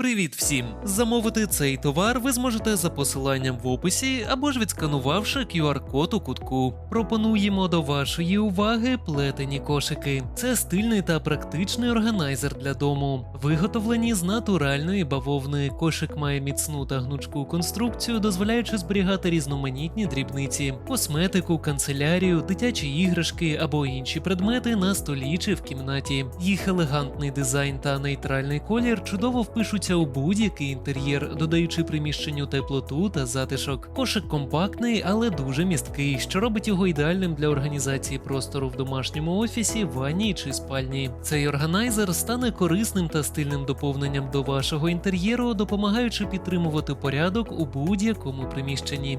Привіт всім! Замовити цей товар ви зможете за посиланням в описі або ж відсканувавши QR-код у кутку. Пропонуємо до вашої уваги плетені кошики. Це стильний та практичний органайзер для дому. Виготовлені з натуральної бавовни. Кошик має міцну та гнучку конструкцію, дозволяючи зберігати різноманітні дрібниці, косметику, канцелярію, дитячі іграшки або інші предмети на столі чи в кімнаті. Їх елегантний дизайн та нейтральний колір чудово впишуться у будь-який інтер'єр, додаючи приміщенню теплоту та затишок. Кошик компактний, але дуже місткий, що робить його ідеальним для організації простору в домашньому офісі, ванні чи спальні. Цей органайзер стане корисним та стильним доповненням до вашого інтер'єру, допомагаючи підтримувати порядок у будь-якому приміщенні.